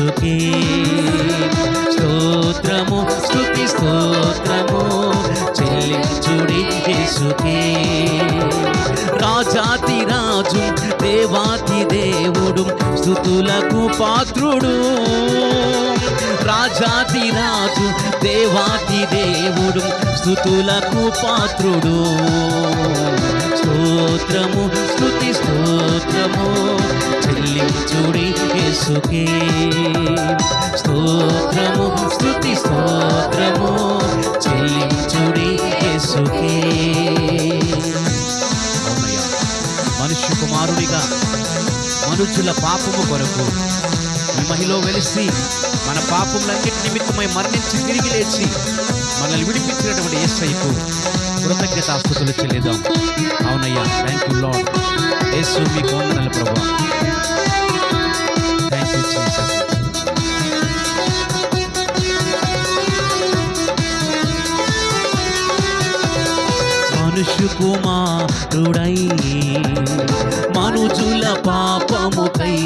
యేసుకి స్తోత్రము స్తుతి స్తోత్రము చెల్లించుడి యేసుకి. రాజాతి రాజు దేవాతి దేవుడు స్థుతులకు పాత్రుడు. రాజాతి రాజు దేవాతి దేవుడు స్థుతులకు పాత్రుడు. స్తోత్రము స్తుతి స్తోత్రము యేసుకే స్తోత్రము స్తుతి స్తోత్రము చెల్లించుడి యేసుకే మనుష్య కుమారుడిగా మనుషుల పాపము కొరకు ఈ మహిలో వెలిసి మన పాపములన్నిటి నిమిత్తమై మరణించి తిరిగి లేచి మనల్ని విడిపించినటువంటి యేసయ్యకు కృతజ్ఞతాస్తుతులు చెల్లిద్దాం. అవునయ్యా థ్యాంక్ యూ లాడ్ యేసు మీకు వందనాలు ప్రభావం కుమారుడై మనుజుల పాపముకై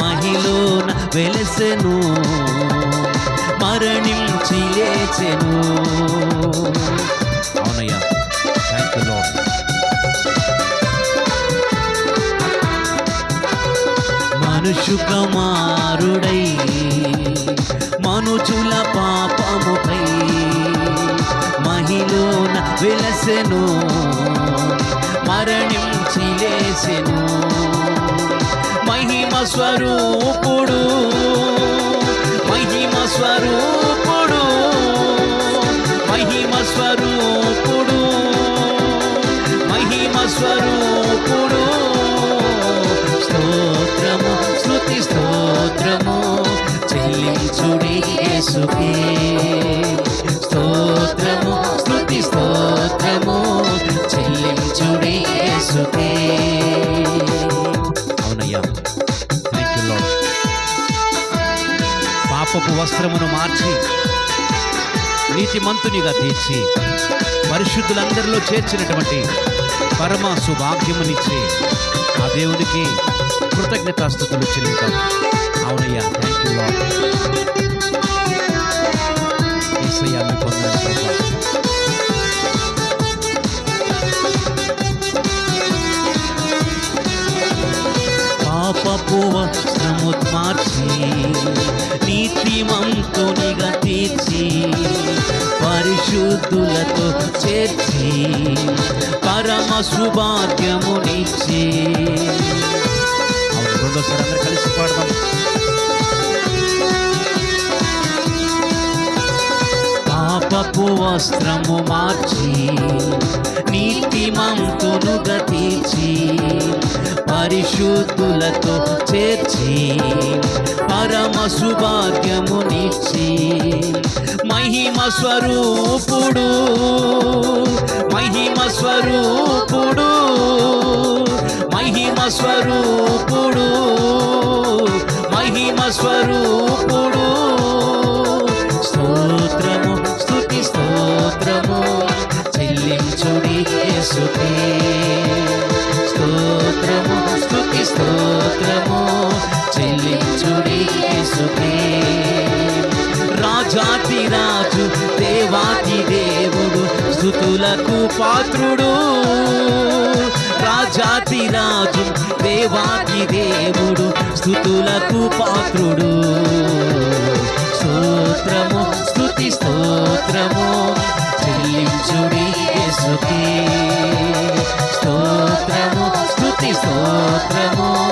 మహిళన వెలసెను మరణించి లేచెను. అవునయ్యా థ్యాంక్ యూ లాడ్ మనుషు కుమారుడై మనుజుల పా విలసెను మరణించి లేసెను మహిమ స్వరూపుడు మహిమ స్వరూపుడు మహిమ స్వరూపుడు మహిమ స్వరూపుడు. స్తోత్రము స్తుతి స్తోత్రము చెల్లించుడి యేసుకే. పసుపు వస్త్రమును మార్చి నీతిమంతునిగా తీర్చి పరిశుద్ధులందరిలో చేర్చినటువంటి పరమ సుభాగ్యమునిచ్చే ఆ దేవునికి కృతజ్ఞతాస్థుతులు చెల్లిద్దాం. నీతిమంతునిగా తీర్చి పరిశుద్ధులతో చేర్చి పరమ సుభాగ్యమునిచ్చి. రెండోసారి అందరు కలిసి పాడదాం. పాపపు వస్త్రము మార్చి నీతిమంతును గతిచి పరిశుద్ధులతో చేర్చి పరమ సుభాగ్యమునిచ్చి మహిమ స్వరూపుడు మహిమ స్వరూపుడు మహిమ స్వరూపుడు మహిమ స్వరూపుడు. స్తోత్రము స్థుతి స్తోత్రము చెల్లించుడి యేసుకే. స్తోత్రము స్థుతులకు పాత్రుడు. రాజాతి రాజు దేవాతి దేవుడు స్థుతులకు పాత్రుడు. స్తోత్రము స్థుతి స్తోత్రము చెల్లించుడి యేసుకే. స్తోత్రము స్థుతి స్తోత్రము.